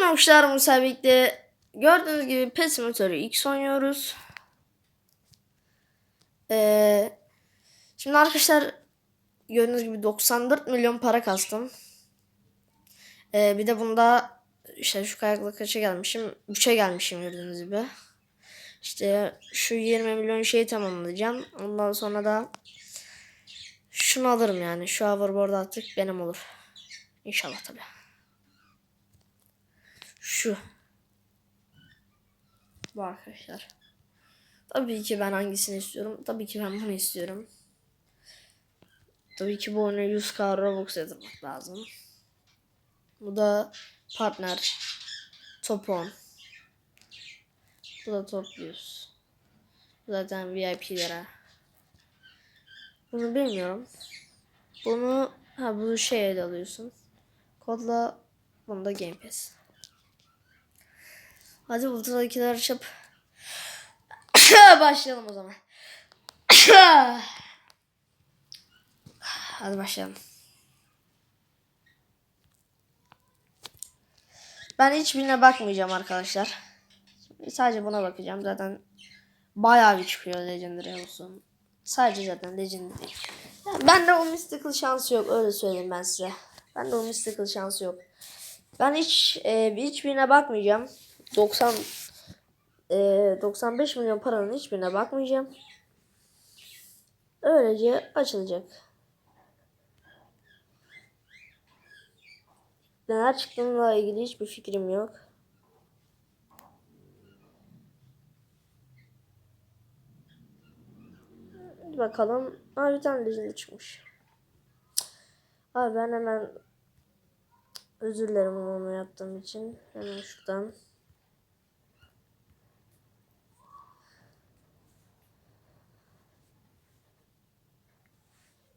Arkadaşlar müsabikte gördüğünüz gibi PES Simulator'u X oynuyoruz. Ee, şimdi arkadaşlar gördüğünüz gibi 94 milyon para kastım. Ee, bir de bunda işte şu kayakla kaça gelmişim? 3'e gelmişim gördüğünüz gibi. İşte şu 20 milyon şeyi tamamlayacağım. Ondan sonra da şunu alırım yani. Şu hoverboard artık benim olur. İnşallah tabii. Şu. Bu arkadaşlar. Tabii ki ben hangisini istiyorum? Tabii ki ben bunu istiyorum. Tabii ki bu oyuna 100k Robux yatırmak lazım. Bu da partner. Top 10. Bu da top 100. Zaten VIP'lere. Bunu bilmiyorum. Bunu ha bu şeye alıyorsun. Kodla bunda Game Pass. Hadi ultradakiler açıp başlayalım o zaman. Hadi başlayalım. Ben hiçbirine bakmayacağım arkadaşlar. Sadece buna bakacağım. Zaten bayağı bir çıkıyor Legendary olsun. Sadece zaten Legendary. Yani bende o mystical şansı yok. Öyle söyleyeyim ben size. Bende o mystical şansı yok. Ben hiç e, hiçbirine bakmayacağım. 90 e, 95 milyon paranın hiçbirine bakmayacağım. Öylece açılacak. Neler çıktığıyla ilgili hiçbir fikrim yok. Hadi bakalım. Aa bir tane Legend çıkmış. Abi ben hemen özür dilerim onu yaptığım için. Hemen şuradan.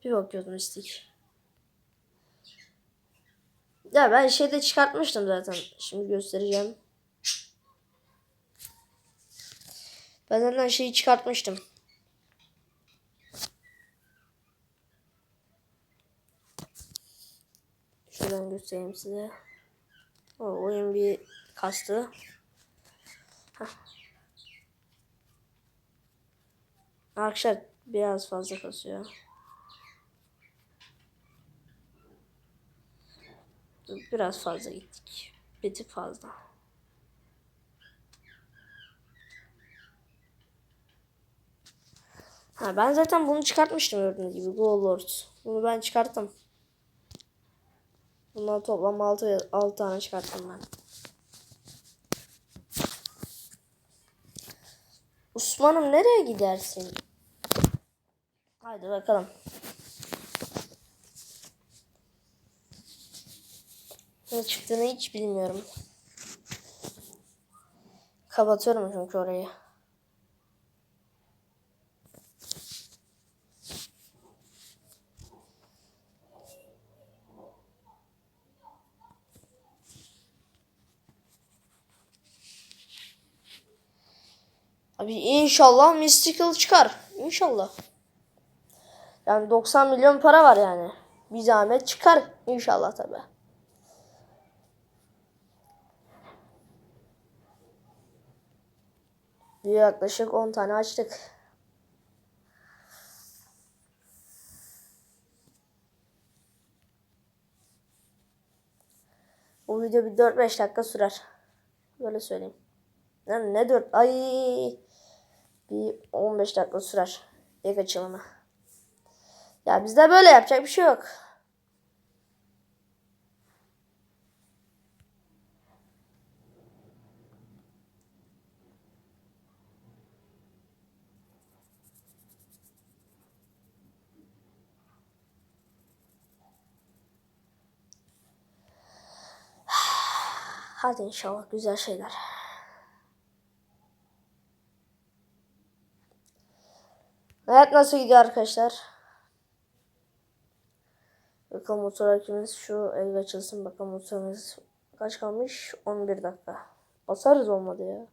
Bir bakıyordum istik. Ya ben şeyde çıkartmıştım zaten. Şimdi göstereceğim. Ben zaten şeyi çıkartmıştım. Şuradan göstereyim size. O oyun bir kastı. Heh. Arkadaşlar biraz fazla kasıyor. Biraz fazla gittik. Bir tık fazla. Ha ben zaten bunu çıkartmıştım gördüğünüz gibi. Go Lord. Bunu ben çıkarttım. Bundan toplam 6, 6 tane çıkarttım ben. Osman'ım nereye gidersin? Haydi bakalım. Ne çıktığını hiç bilmiyorum. Kapatıyorum çünkü orayı. Abi inşallah Mystical çıkar. İnşallah. Yani 90 milyon para var yani. Bir zahmet çıkar inşallah tabi. Yaklaşık 10 tane açtık. Bu video bir 4-5 dakika sürer. Böyle söyleyeyim. Yani ne 4 ay bir 15 dakika sürer ilk açılımı. Ya bizde böyle yapacak bir şey yok. Hadi inşallah güzel şeyler. Hayat nasıl gidiyor arkadaşlar? Bakalım motor hakimiz şu el açılsın. Bakalım motorumuz kaç kalmış? 11 dakika. Basarız olmadı ya.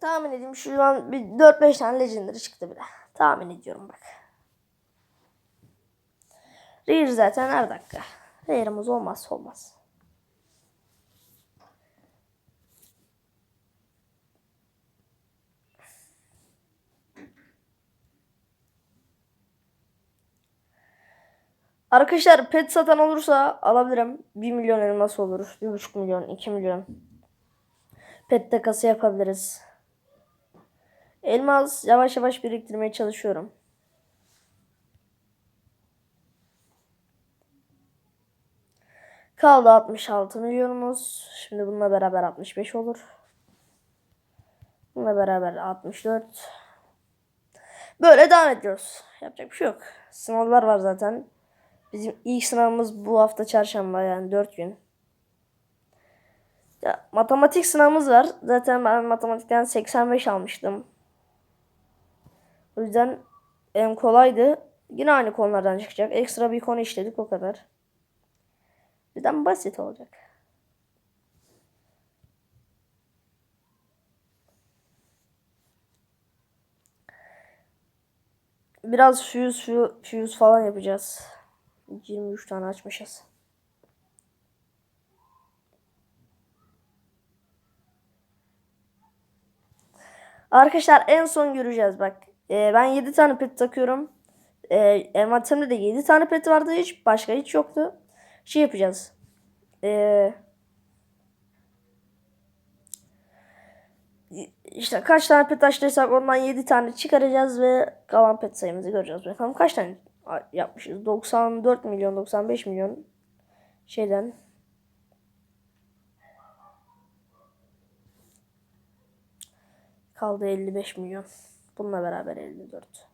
Tahmin edeyim şu an bir 4-5 tane legendary çıktı bile. Tahmin ediyorum bak. Rare zaten her dakika. Rare'ımız olmazsa olmaz. Arkadaşlar pet satan olursa alabilirim. 1 milyon elmas olur. 1,5 milyon, 2 milyon. Pet takası yapabiliriz. Elmas yavaş yavaş biriktirmeye çalışıyorum. Kaldı 66 milyonumuz. Şimdi bununla beraber 65 olur. Bununla beraber 64. Böyle devam ediyoruz. Yapacak bir şey yok. Sınavlar var zaten. Bizim ilk sınavımız bu hafta çarşamba yani 4 gün. Ya, matematik sınavımız var. Zaten ben matematikten 85 almıştım. O yüzden en kolaydı. Yine aynı konulardan çıkacak. Ekstra bir konu işledik o kadar. Yüzden basit olacak. Biraz fuse, fuse falan yapacağız. 23 tane açmışız. Arkadaşlar en son göreceğiz bak. Ee, ben 7 tane pet takıyorum. Ee, envanterimde de 7 tane pet vardı hiç. Başka hiç yoktu. Şey yapacağız. Ee, işte kaç tane pet açtıysak ondan 7 tane çıkaracağız ve kalan pet sayımızı göreceğiz. Bakalım kaç tane yapmışız. 94 milyon 95 milyon şeyden kaldı 55 milyon. Bununla beraber 54.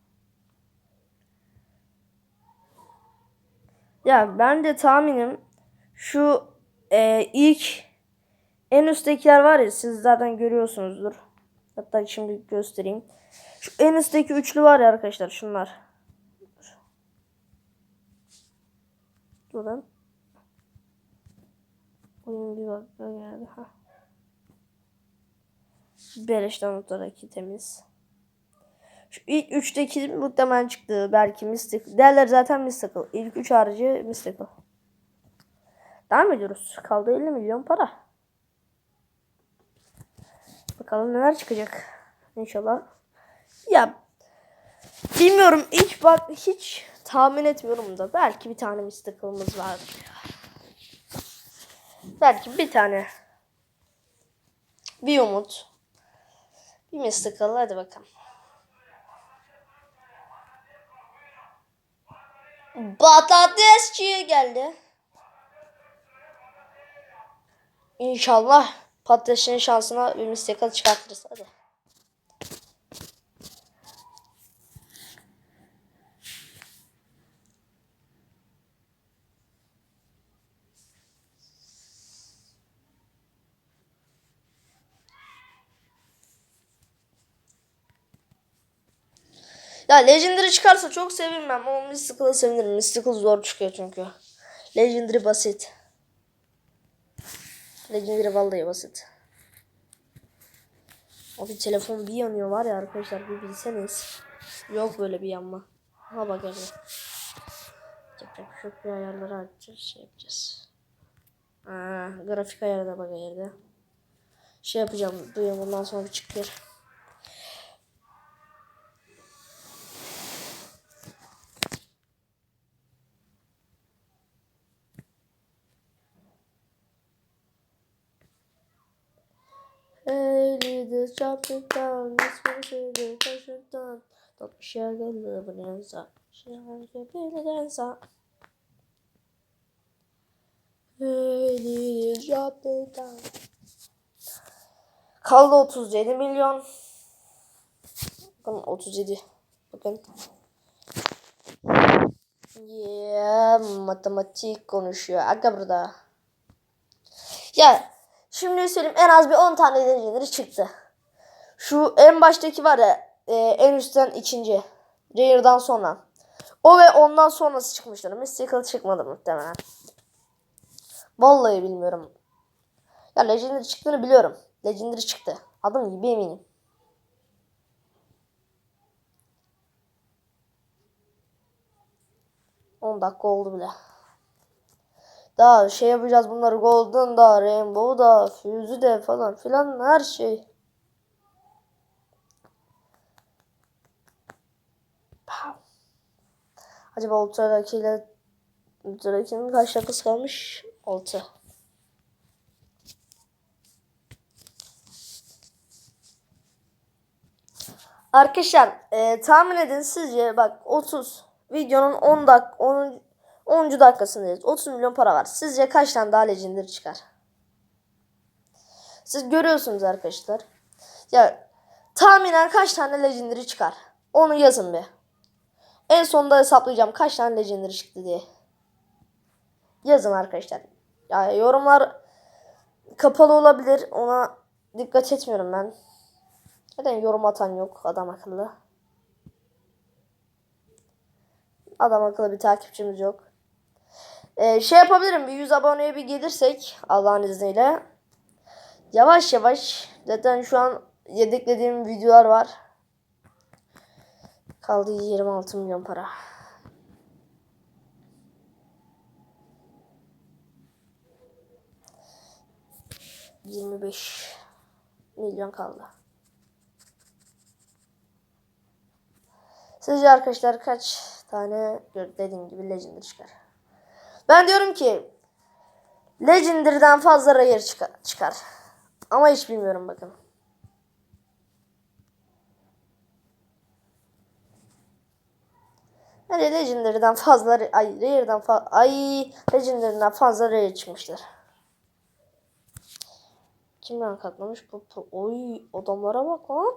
Ya ben de tahminim şu e, ilk en üsttekiler var ya siz zaten görüyorsunuzdur. Hatta şimdi göstereyim. Şu en üstteki üçlü var ya arkadaşlar şunlar. Durun. Oyun bir bak geldi. Ha. Beleşten ortadaki temiz. Şu ilk üçteki muhtemelen çıktı. Belki Mystical. Değerler zaten Mystical. İlk üç harici Mystical. Devam ediyoruz. Kaldı 50 milyon para. Bakalım neler çıkacak. İnşallah. Ya bilmiyorum. Hiç bak hiç tahmin etmiyorum da. Belki bir tane Mystical'ımız vardır. Belki bir tane. Bir umut. Bir Mystical. Hadi bakalım. Patatesçi geldi. İnşallah patatesçinin şansına bir Mystical çıkartırız. Hadi. Ya Legendary çıkarsa çok sevinmem ama Mystical'a sevinirim. Mystical zor çıkıyor çünkü. Legendary basit. Legendary vallahi basit. Abi telefon bir yanıyor var ya arkadaşlar bir bilseniz. Yok böyle bir yanma. Ha bak öyle. Yapacak bir şey. Bir ayarları açacağız. Şey yapacağız. Aa, grafik ayarı da bak yerde. Şey yapacağım. Duyuyorum bundan sonra bir çıkıyor. Don't share the love and answer. Share the bill answer. Hey, this jumping down. Kaldı 37 milyon. Bakın 37. Bakın. Yeah, matematik konuşuyor. Aga burada. Ya Şimdi söyleyeyim en az bir 10 tane dereceleri çıktı. Şu en baştaki var ya e, en üstten ikinci. Rare'dan sonra. O ve ondan sonrası çıkmışlar. Mystical çıkmadı muhtemelen. Vallahi bilmiyorum. Ya Legendary çıktığını biliyorum. Legendary çıktı. Adım gibi eminim. 10 dakika oldu bile. Daha şey yapacağız bunları Golden da, Rainbow da, Fuse de falan filan her şey. Acaba Ultra'daki ile Ultra'dakinin kaç dakikası kalmış? 6. Arkadaşlar e, tahmin edin sizce bak 30 videonun 10 dak 10. 10. dakikasındayız. 30 milyon para var. Sizce kaç tane daha legendary çıkar? Siz görüyorsunuz arkadaşlar. Ya tahminen kaç tane legendary çıkar? Onu yazın bir. En sonunda hesaplayacağım kaç tane legendary çıktı diye. Yazın arkadaşlar. Ya yorumlar kapalı olabilir. Ona dikkat etmiyorum ben. Neden yorum atan yok adam akıllı. Adam akıllı bir takipçimiz yok. Ee, şey yapabilirim bir 100 aboneye bir gelirsek Allah'ın izniyle. Yavaş yavaş zaten şu an yedeklediğim videolar var. Kaldı 26 milyon para. Yirmi beş milyon kaldı. Sizce arkadaşlar kaç tane dediğim gibi Legendary çıkar? Ben diyorum ki Legendary'den fazla Rare çıkar, çıkar. Ama hiç bilmiyorum bakın. Yani Legendary'den fazla ay Rare'den fazla ay Legendary'den fazla Rare çıkmıştır. Kimden katlamış bu? bu- Oy adamlara bak lan.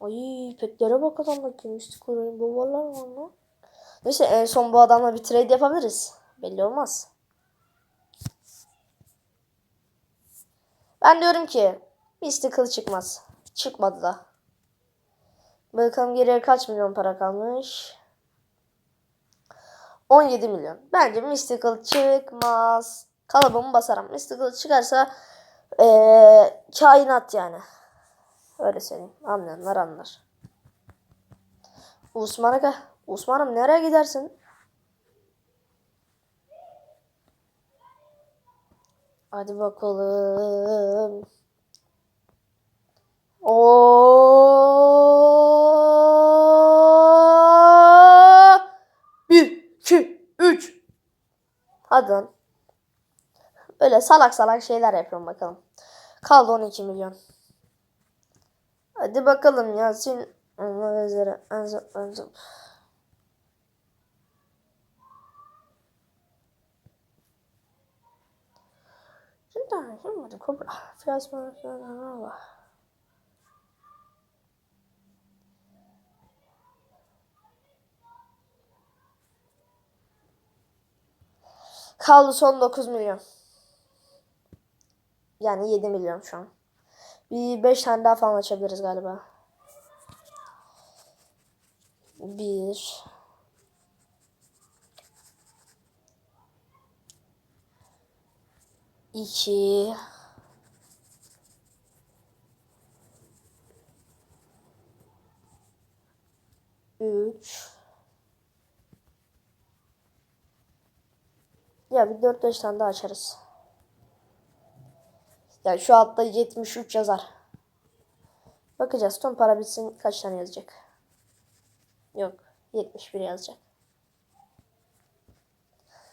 Ay petlere bak adamdaki mistik oyun babalar var lan. Neyse en son bu adamla bir trade yapabiliriz. Belli olmaz. Ben diyorum ki Mystical çıkmaz. Çıkmadı da. Bakalım geriye kaç milyon para kalmış. 17 milyon. Bence Mystical çıkmaz. Kalıbımı basarım. Mystical çıkarsa ee, kainat yani. Öyle söyleyeyim. Anlayanlar anlar. Osman Aga. Osman'ım nereye gidersin? Hadi bakalım. Oo! Bir, iki, üç. Hadi lan. Böyle salak salak şeyler yapıyorum bakalım. Kaldı 12 milyon. Hadi bakalım Yasin. Allah üzere. Şimdi şimdi kobra. Biraz bana Kaldı son 9 milyon. Yani 7 milyon şu an. Bir 5 tane daha falan açabiliriz galiba. Bir. İki. Üç. Ya bir dört beş tane daha açarız. Yani şu altta 73 yazar. Bakacağız. Son para bitsin kaç tane yazacak. Yok. 71 yazacak.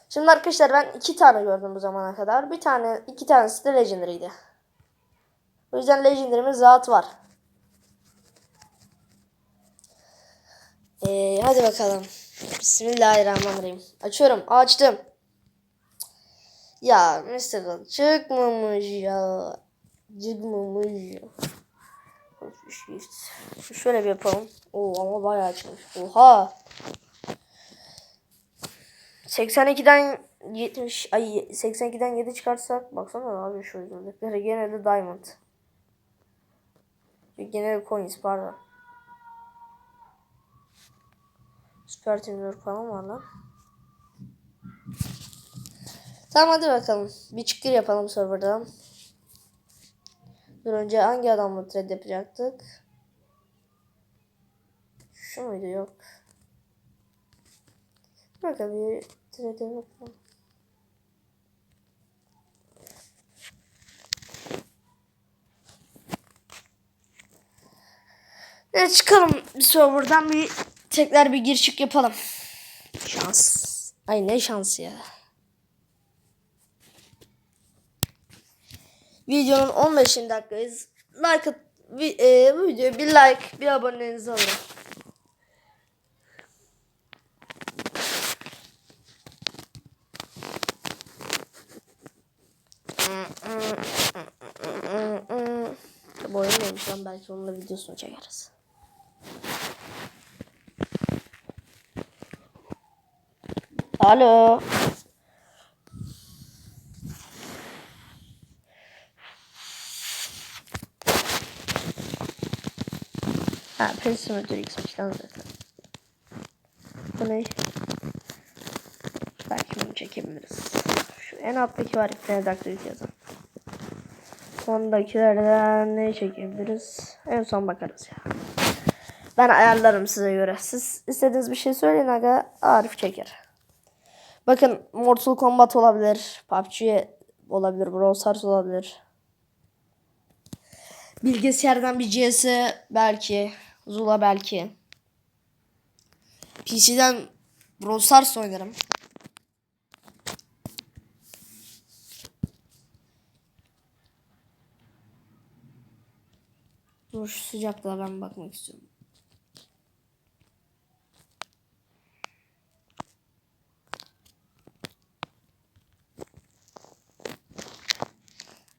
Şimdi arkadaşlar ben iki tane gördüm bu zamana kadar. Bir tane, iki tanesi de Legendary'di. O yüzden Legendary'miz rahat var. Ee, hadi bakalım. Bismillahirrahmanirrahim. Açıyorum. Açtım. Ya Mystical çıkmamış ya. Çıkmamış ya. Şöyle bir yapalım. Oo ama bayağı çıkmış. Oha. 82'den 70 ay 82'den 7 çıkarsak baksana abi şu özellikleri gene de diamond. Gene de coins pardon. Süper Teamwork falan var lan. Tamam hadi bakalım. Bir çıkır yapalım serverdan. Dur önce hangi adamla trade yapacaktık? Şu muydu yok. Bak abi. Trade'e bakalım. Evet çıkalım bir serverdan bir tekrar bir gir çık yapalım. Şans. Ay ne şansı ya. Videonun 15. dakikayız. Like at, e, bu videoya bir like, bir abonenizi alın. Bu oyun neymiş belki onunla videosunu çekeriz. Alo. Ha, Prince Müdür X'miş lan zaten. Bu ne? Belki bunu çekebiliriz. En alttaki var bir tane daktilik yazan. Sondakilerden ne çekebiliriz? En son bakarız ya. Ben ayarlarım size göre. Siz istediğiniz bir şey söyleyin aga. Arif çeker. Bakın Mortal Kombat olabilir. PUBG olabilir. Brawl Stars olabilir. Bilgisayardan bir CS belki. Zula belki. PC'den Brawl Stars oynarım. Dur şu sıcaklığa ben bakmak istiyorum.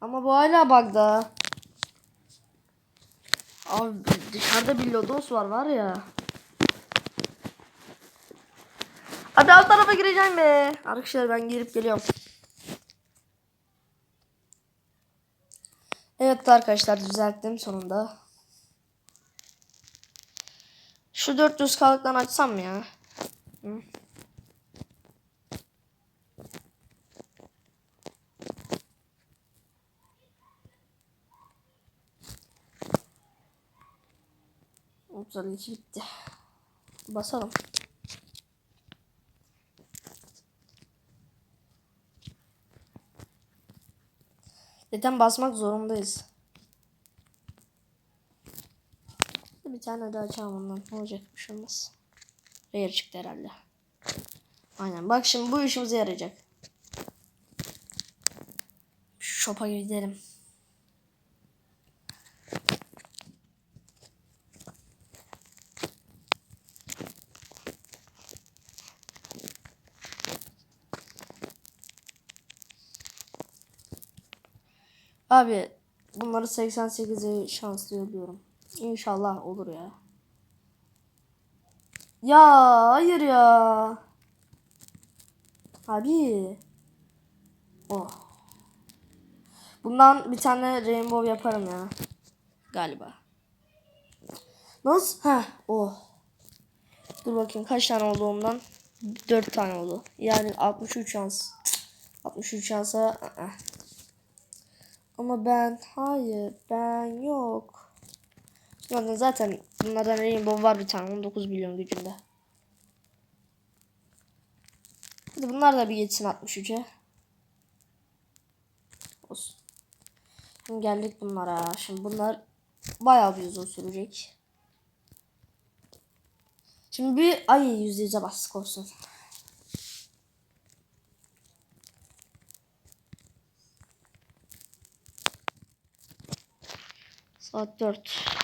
Ama bu hala bug'da. Abi dışarıda bir lodos var var ya. Hadi alt tarafa gireceğim be. Arkadaşlar ben girip geliyorum. Evet arkadaşlar düzelttim sonunda. Şu 400 kalıktan açsam ya? Hı? İki bitti. Basalım. Zaten basmak zorundayız. Tane daha açalım ondan. Ne olacak bir şey olmaz. Çıktı herhalde. Aynen. Bak şimdi bu işimize yarayacak. Shop'a gidelim. Abi bunları 88'e şanslı diyorum. İnşallah olur ya. Ya hayır ya. Abi. Oh. Bundan bir tane rainbow yaparım ya. Galiba. Nasıl? Ha, oh. Dur bakayım kaç tane oldu ondan? 4 tane oldu. Yani 63 şans. 63 şansa ı-ı. Ama ben hayır ben yok. Zaten zaten bunlardan rainbow var bir tane 19 milyon gücünde. Hadi bunlar da bir geçsin 63'e. Olsun. Şimdi geldik bunlara. Şimdi bunlar bayağı bir uzun sürecek. Şimdi bir ay yüzde yüze bastık olsun. Saat 4.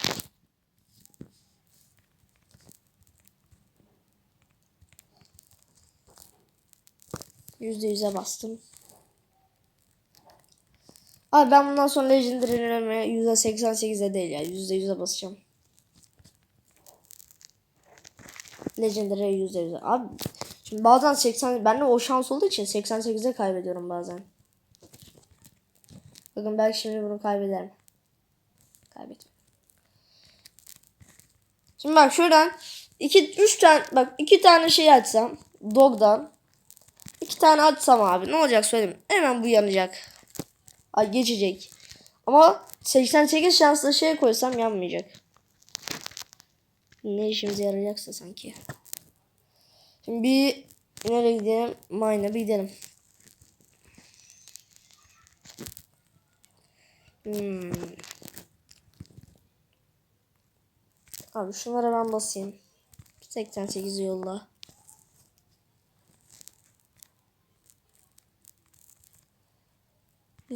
Yüzde yüze bastım. Abi ben bundan sonra Legendary'lerime yüzde 88'e değil ya. Yüzde yüze basacağım. Legendary yüzde yüze. Abi şimdi bazen 80 bende o şans olduğu için 88'e kaybediyorum bazen. Bakın belki şimdi bunu kaybederim. Kaybettim. Şimdi bak şuradan iki üç tane bak iki tane şey açsam dog'dan iki tane açsam abi ne olacak söyleyeyim hemen bu yanacak. Ay geçecek. Ama 88 şanslı şey koysam yanmayacak. Ne işimize yarayacaksa sanki. Şimdi bir Nereye gidelim? Mine'a bir gidelim. Hmm. Abi şunlara ben basayım. 88 yolla.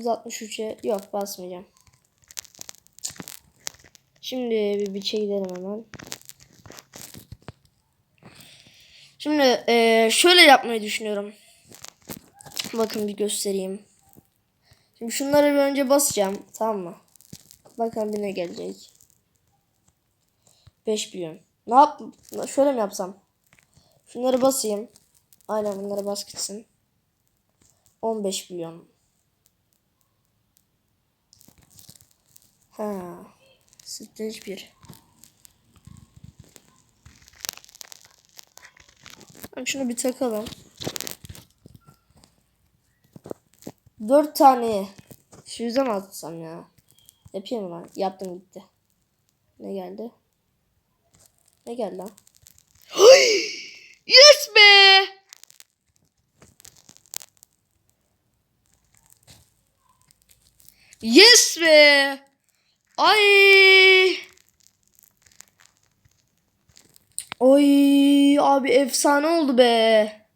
%63'e yok basmayacağım. Şimdi bir biçe gidelim hemen. Şimdi eee, şöyle yapmayı düşünüyorum. Bakın bir göstereyim. Şimdi şunları bir önce basacağım. Tamam mı? Bakalım bir ne gelecek. 5 milyon. Ne yap? Şöyle mi yapsam? Şunları basayım. Aynen bunları bas gitsin. 15 milyon. Ha. Stage 1. Tamam şunu bir takalım. 4 tane. Yüzden mi atsam ya? Yapayım mı ben? Yaptım gitti. Ne geldi? Ne geldi lan? yes be! Yes be! Ay! Oy abi efsane oldu be.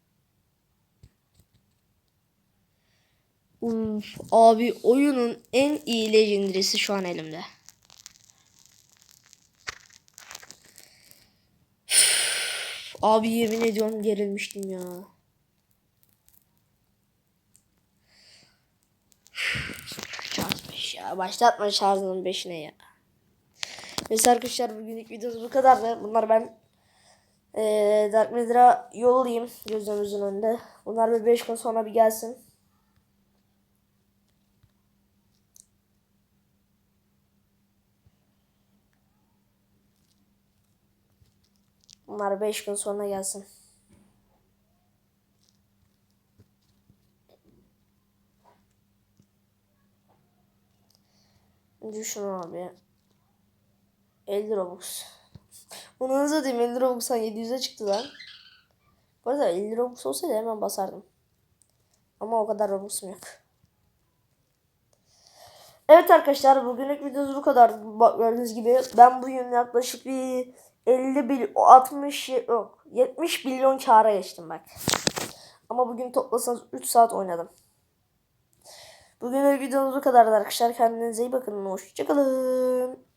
Uf, abi oyunun en iyi legendary'si şu an elimde. Üf, Abi yemin ediyorum gerilmiştim ya. Şarj 5 ya. Başlatma şarjının 5'ine ya. Neyse arkadaşlar bugünlük videomuz bu kadardı. Bunlar ben eee Dark Matter'a yollayayım gözümüzün önünde. Bunlar bir 5 gün sonra bir gelsin. Bunlar 5 gün sonra gelsin. Düşün abi. 50 Robux. Bunu nasıl diyeyim 50 Robux'tan 700'e çıktı lan. Bu arada 50 Robux olsaydı hemen basardım. Ama o kadar Robux'um yok. Evet arkadaşlar bugünlük videomuz bu kadar. Gördüğünüz gibi ben bugün yaklaşık bir 50 bil 60 yok 70 milyon kâra geçtim bak. Ama bugün toplasanız 3 saat oynadım. Bugünlük videomuz bu kadar arkadaşlar. Kendinize iyi bakın. Hoşçakalın.